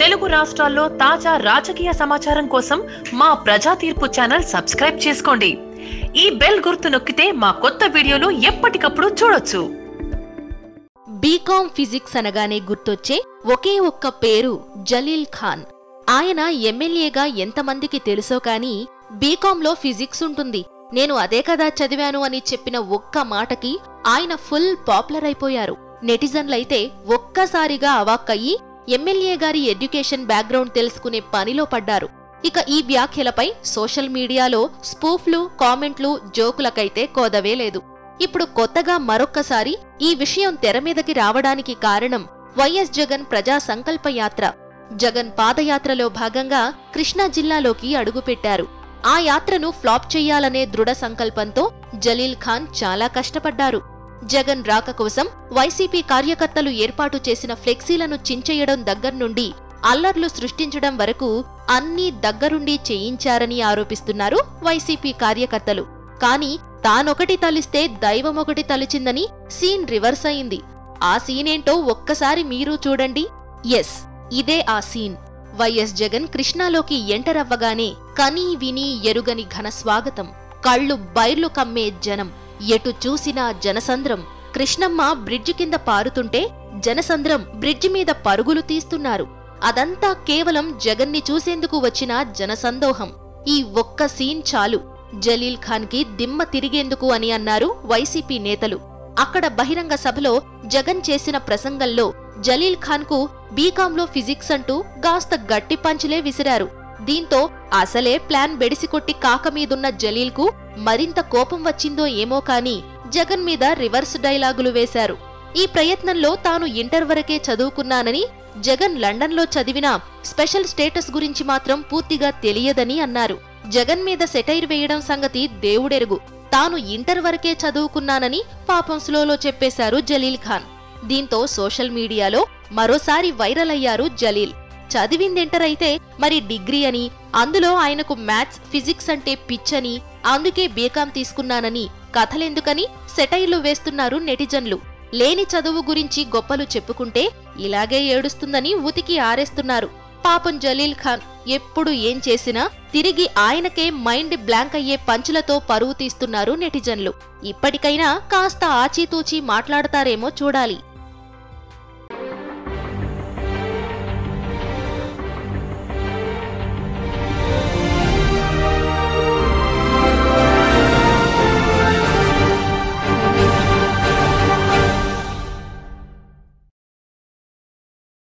తెలుగు రాష్ట్రాల్లో తాజా రాజకీయ సమాచారం కోసం మా ప్రజా తీర్పు ఛానల్ సబ్స్క్రైబ్ చేసుకోండి. ఈ బెల్ గుర్తు నొక్కితే మా కొత్త వీడియోలు ఎప్పటికప్పుడు చూడొచ్చు. బీకాం ఫిజిక్స్ అనగానే గుర్తొచ్చే ఒకే ఒక్క పేరు జలీల్ ఖాన్. ఆయన ఎమ్మెల్యేగా ఎంతమందికి తెలుసో కాని బీకాంలో ఫిజిక్స్ ఉంటుంది. నేను అదే కదా చదివాను అని చెప్పిన ఒక్క మాటకి ఆయన ఫుల్ పాపులర్ అయిపోయారు. నెటిజన్లైతే ఒక్కసారిగా అవాక్కయ్యి ఎమ్మెల్యే గారి ఎడ్యుకేషన్ బ్యాక్గ్రౌండ్ తెలుసుకునే పనిలో పడ్డారు. ఇక ఈ వ్యాఖ్యలపై సోషల్ మీడియాలో స్పూఫ్లు కామెంట్లు జోకులకైతే కోదవే లేదు. ఇప్పుడు కొత్తగా మరొక్కసారి ఈ విషయం తెర మీదకి రావడానికి కారణం వైఎస్ జగన్ ప్రజా సంకల్ప యాత్ర. జగన్ పాదయాత్రలో భాగంగా కృష్ణా జిల్లాలోకి అడుగుపెట్టారు. ఆ యాత్రను ఫ్లాప్ చెయ్యాలనే దృఢ సంకల్పంతో జలీల్ ఖాన్ చాలా కష్టపడ్డారు. జగన్ రాక కోసం వైసీపీ కార్యకర్తలు ఏర్పాటు చేసిన ఫ్లెక్సీలను చించేయడం దగ్గర్నుండి అల్లర్లు సృష్టించడం వరకు అన్నీ దగ్గరుండి చేయించారని ఆరోపిస్తున్నారు వైసీపీ కార్యకర్తలు. కానీ తానొకటి తలిస్తే దైవమొకటి తలిచిందని సీన్ రివర్స్ అయింది. ఆ సీనేంటో ఒక్కసారి మీరు చూడండి. ఎస్ ఇదే ఆ సీన్. వైఎస్ జగన్ కృష్ణాలోకి ఎంటర్ అవ్వగానే కనీ విని ఎరుగని ఘన స్వాగతం. కళ్ళు బైర్లు కమ్మే జనం. ఎటు చూసినా జనసంద్రం. కృష్ణమ్మ బ్రిడ్జి కింద పారుతుంటే జనసంద్రం బ్రిడ్జి మీద పరుగులు తీస్తున్నారు. అదంతా కేవలం జగన్ని చూసేందుకు వచ్చిన జనసందోహం. ఈ ఒక్క సీన్ చాలు. జలీల్ ఖాన్కి దిమ్మ తిరిగేందుకు అని అన్నారు వైసీపీ నేతలు. అక్కడ బహిరంగ సభలో జగన్ చేసిన ప్రసంగంలో జలీల్ ఖాన్కు బీకాంలో ఫిజిక్స్ అంటూ కాస్త గట్టి పంచులే విసిరారు. దీంతో అసలే ప్లాన్ బెడిసికొట్టి కాక మీదున్న జలీల్కు మరింత కోపం వచ్చిందో ఏమో కాని జగన్ మీద రివర్స్ డైలాగులు వేశారు. ఈ ప్రయత్నంలో తాను ఇంటర్ వరకే చదువుకున్నానని జగన్ లండన్లో చదివిన స్పెషల్ స్టేటస్ గురించి మాత్రం పూర్తిగా తెలియదని అన్నారు. జగన్ మీద సెటైర్ వేయడం సంగతి దేవుడెరుగు. తాను ఇంటర్ వరకే చదువుకున్నానని పాపం స్లోలో చెప్పేశారు జలీల్ ఖాన్. దీంతో సోషల్ మీడియాలో మరోసారి వైరల్ అయ్యారు జలీల్. చదివింది ఇంటర్ అయితే మరి డిగ్రీ అని అందులో ఆయనకు మ్యాథ్స్ ఫిజిక్స్ అంటే పిచ్చని అందుకే బీకాం తీసుకున్నానని కథలెందుకని సెటైర్లు వేస్తున్నారు నెటిజన్లు. లేని చదువు గురించి గొప్పలు చెప్పుకుంటే ఇలాగే ఏడుస్తుందని ఉతికి ఆరేస్తున్నారు. పాపం జలీల్ ఖాన్ ఎప్పుడు ఏం చేసినా తిరిగి ఆయనకే మైండ్ బ్లాంక్ అయ్యే పంచులతో పరువు తీస్తున్నారు నెటిజన్లు. ఇప్పటికైనా కాస్త ఆచితూచి మాట్లాడతారేమో చూడాలి.